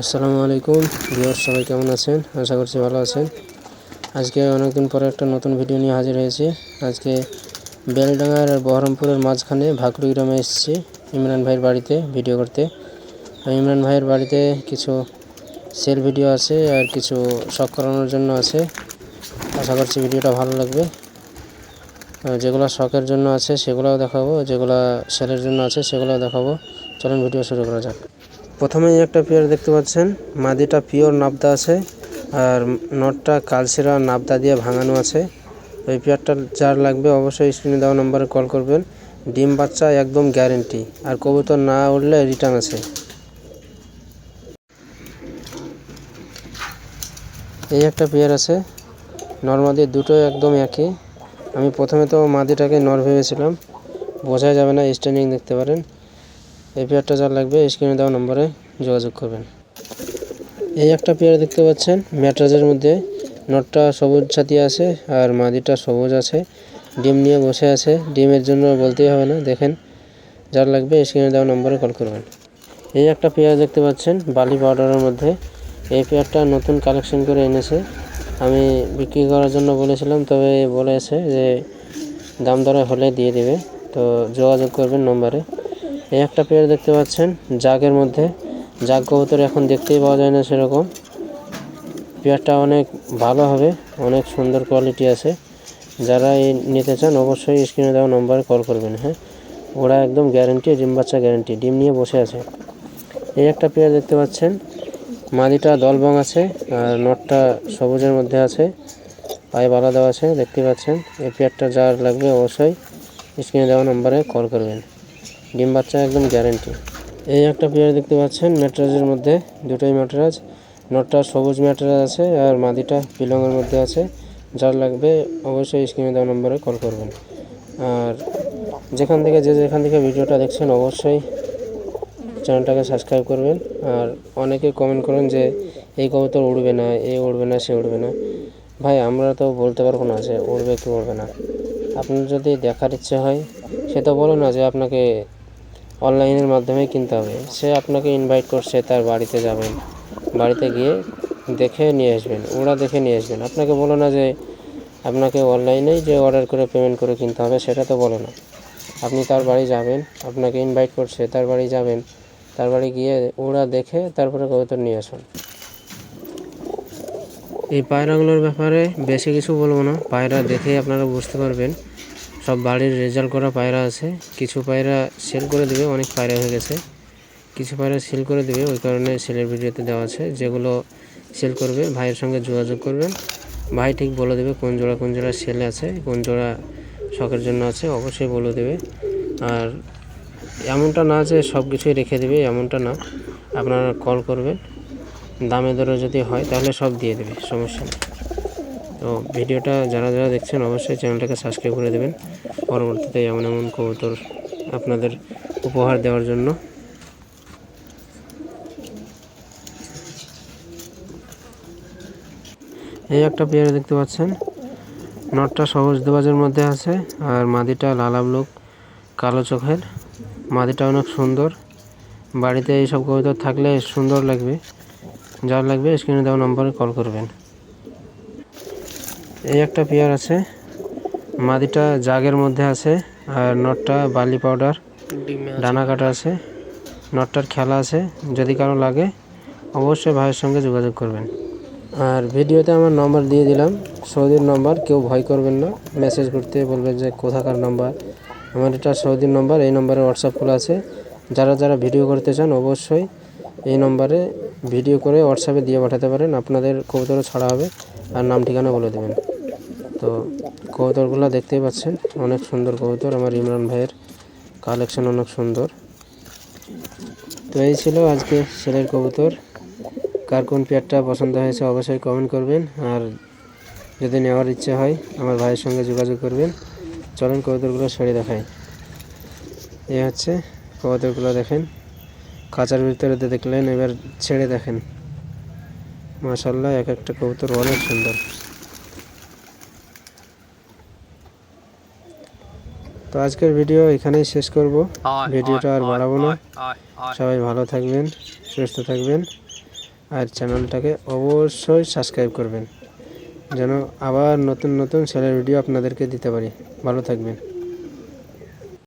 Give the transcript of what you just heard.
আসসালামু আলাইকুম। ভিউয়ার সবাই কেমন আছেন? আশা করছি ভালো আছেন। আজকে অনেকদিন পরে একটা নতুন ভিডিও নিয়ে হাজির হয়েছি। আজকে বেলডাঙ্গার আর বহরমপুরের মাঝখানে ভাকরু গ্রামে এসেছি ইমরান ভাইয়ের বাড়িতে ভিডিও করতে। আর ইমরান ভাইয়ের বাড়িতে কিছু সেল ভিডিও আছে আর কিছু শখ করানোর জন্য আছে। আশা করছি ভিডিওটা ভালো লাগবে। যেগুলো শখের জন্য আছে সেগুলোও দেখাবো, যেগুলো সেলের জন্য আছে সেগুলোও দেখাবো। চলুন ভিডিও শুরু করা যাক। প্রথমেই একটা পেয়ার দেখতে পাচ্ছেন। মাদিটা পিওর নাবদা আছে আর নটটা কালসিরা নাবদা দিয়ে ভাঙানো আছে। ওই পেয়ারটা যার লাগবে অবশ্যই স্ক্রিনে দেওয়া নম্বরে কল করবেন। ডিম বাচ্চা একদম গ্যারেন্টি আর কবুতর না উঠলে রিটার্ন আছে। এই একটা পেয়ার আছে। নর্মাদি দুটো একদম একই। আমি প্রথমে তো মাদিটাকে নর ভেবেছিলাম। বোঝাই যাবে না স্ট্যান্ডিং দেখতে পারেন। এই পেয়ারটা যার লাগবে স্ক্রিনে দেওয়া নম্বরে যোগাযোগ করবেন। এই একটা পেয়ার দেখতে পাচ্ছেন, ম্যাট্রাজের মধ্যে। নটটা সবুজ ছাতি আছে আর মাদিটা সবুজ আছে। ডিম নিয়ে বসে আছে। ডিমের জন্য বলতেই হবে না, দেখেন। যার লাগবে স্ক্রিনে দেওয়া নম্বরে কল করবেন। এই একটা পেয়ার দেখতে পাচ্ছেন, বালি পাউডারের মধ্যে। এই পেয়ারটা নতুন কালেকশন করে এনেছে। আমি বিক্রি করার জন্য বলেছিলাম, তবে বলেছে যে দাম দরে হলে দিয়ে দেবে। তো যোগাযোগ করবেন নম্বরে। এই একটা পেয়ার দেখতে পাচ্ছেন, জাগের মধ্যে। জাগ কবুতর এখন দেখতেই পাওয়া যায় না সেরকম। পেয়ারটা অনেক ভালো হবে, অনেক সুন্দর কোয়ালিটি আছে। যারা এই নিতে চান, অবশ্যই স্ক্রিনে দেওয়া নম্বরে কল করবেন হ্যাঁ? ওরা একদম গ্যারেন্টি ডিম বাচ্চা গ্যারেন্টি ডিম নিয়ে বসে আছে। এই একটা পেয়ার দেখতে পাচ্ছেন, মাদিটা দলবং আছে, আর নটটা সবুজের মধ্যে আছে, পায়ে বালা দেওয়া আছে, দেখতে পাচ্ছেন। এই পেয়ারটা যার লাগবে অবশ্যই স্ক্রিনে দেওয়া নম্বরে কল করবেন। ডিম বাচ্চা একদম গ্যারেন্টি এই একটা পেয়ার দেখতে পাচ্ছেন, ম্যাট্রাজের মধ্যে দুটোই ম্যাট্রাজ। নটটা সবুজ ম্যাট্রাজ আছে আর মাদিটা পিলংয়ের মধ্যে আছে। যার লাগবে অবশ্যই স্ক্রিনে দেওয়া নম্বরে কল করবেন। আর যেখান থেকে যে যেখান থেকে ভিডিওটা দেখছেন, অবশ্যই চ্যানেলটাকে সাবস্ক্রাইব করবেন। আর অনেকে কমেন্ট করেন যে, এই কবুতর উড়বে না, এ উড়বে না, সে উড়বে না। ভাই, আমরা তো বলতে পারব না যে, উড়বে কি, উড়বে না? আপনার যদি দেখার ইচ্ছে হয়, সে তো বলো না যে, আপনাকে অনলাইনের মাধ্যমে কিনতে হবে। সে আপনাকে ইনভাইট করছে, তার বাড়িতে যাবেন। বাড়িতে গিয়ে দেখে নিয়ে আসবেন। ওরা দেখে নিয়ে আসবেন। আপনাকে বলো না যে আপনাকে অনলাইনেই যে অর্ডার করে পেমেন্ট করে কিনতে হবে, সেটা তো বলো না। আপনি তার বাড়ি যাবেন, আপনাকে ইনভাইট করছে, তার বাড়ি যাবেন। তার বাড়ি গিয়ে ওরা দেখে তারপরে কবুতর নিয়ে আসুন। এই পায়রাগুলোর ব্যাপারে বেশি কিছু বলব না। পায়রা দেখেই আপনারা বুঝতে পারবেন। সব বাড়ির রেজাল্ট করা পায়রা আছে। কিছু পায়রা সেল করে দেবে, অনেক পায়রা হয়ে গেছে। কিছু পায়রা সেল করে দেবে, ওই কারণে সেলের ভিডিওতে দেওয়া আছে। যেগুলো সেল করবে, ভাইয়ের সঙ্গে যোগাযোগ করবেন। ভাই ঠিক বলে দেবে কোন জোড়া কোন জোড়া সেল আছে, কোন জোড়া শখের জন্য আছে, অবশ্যই বলে দেবে। আর এমনটা না যে সব কিছুই রেখে দেবে, এমনটা না। আপনারা কল করবেন। দামে দরে যদি হয়, তাহলে সব দিয়ে দেবে, সমস্যা নেই। তো ভিডিওটা যারা যারা দেখছেন অবশ্যই চ্যানেলটাকে সাবস্ক্রাইব করে দেবেন। পরবর্তীতে এমন এমন কবুতর আপনাদের উপহার দেওয়ার জন্য। এই একটা পেয়ারা দেখতে পাচ্ছেন। নটটা সবুজ দেবাজের মধ্যে আছে আর মাদিটা লালা ব্লুক কালো চোখের। মাদিটা অনেক সুন্দর। বাড়িতে এইসব কবুতর থাকলে সুন্দর লাগবে। যার লাগবে স্ক্রিনে দেওয়া নম্বরে কল করবেন। এই একটা পেয়ার আছে। মাদিটা জাগের মধ্যে আছে আর নটটা বালি পাউডার ডানা কাটা আছে। নটটার খেলা আছে যদি কারও লাগে অবশ্যই ভাইয়ের সঙ্গে যোগাযোগ করবেন। আর ভিডিওতে আমার নম্বর দিয়ে দিলাম সৌদির নম্বর কেউ ভয় করবেন না। মেসেজ করতে বলবেন যে কোথাকার নম্বর। আমার এটা সৌদির নম্বর এই নম্বরে হোয়াটসঅ্যাপ খোলা আছে। যারা যারা ভিডিও করতে চান অবশ্যই এই নম্বরে ভিডিও করে হোয়াটসঅ্যাপে দিয়ে পাঠাতে পারেন। আপনাদের কবুতরও ছাড়া হবে। আর নাম ঠিকানা বলে দেবেন। তো কবুতরগুলো দেখতেই পাচ্ছেন, অনেক সুন্দর কবুতর। আমার ইমরান ভাইয়ের কালেকশন অনেক সুন্দর। তো এই ছিল আজকে ছেলের কবুতর। কার কোন পেয়ারটা পছন্দ হয়েছে অবশ্যই কমেন্ট করবেন। আর যদি নেওয়ার ইচ্ছে হয়, আমার ভাইয়ের সঙ্গে যোগাযোগ করবেন। চলেন কবুতরগুলো ছেড়ে দেখাই। এ হচ্ছে কবুতরগুলো দেখেন। খাঁচার ভিতরে দেখলেন, এবার ছেড়ে দেখেন। মাশাল্লাহ এক একটা কবুতর অনেক সুন্দর। তো আজকের ভিডিও এখানেই শেষ করব। ভিডিওটা আর বাড়াবো না। সবাই ভালো থাকবেন সুস্থ থাকবেন আর চ্যানেলটাকে অবশ্যই সাবস্ক্রাইব করবেন যেন আবার নতুন নতুন সেলের ভিডিও আপনাদেরকে দিতে পারি। ভালো থাকবেন।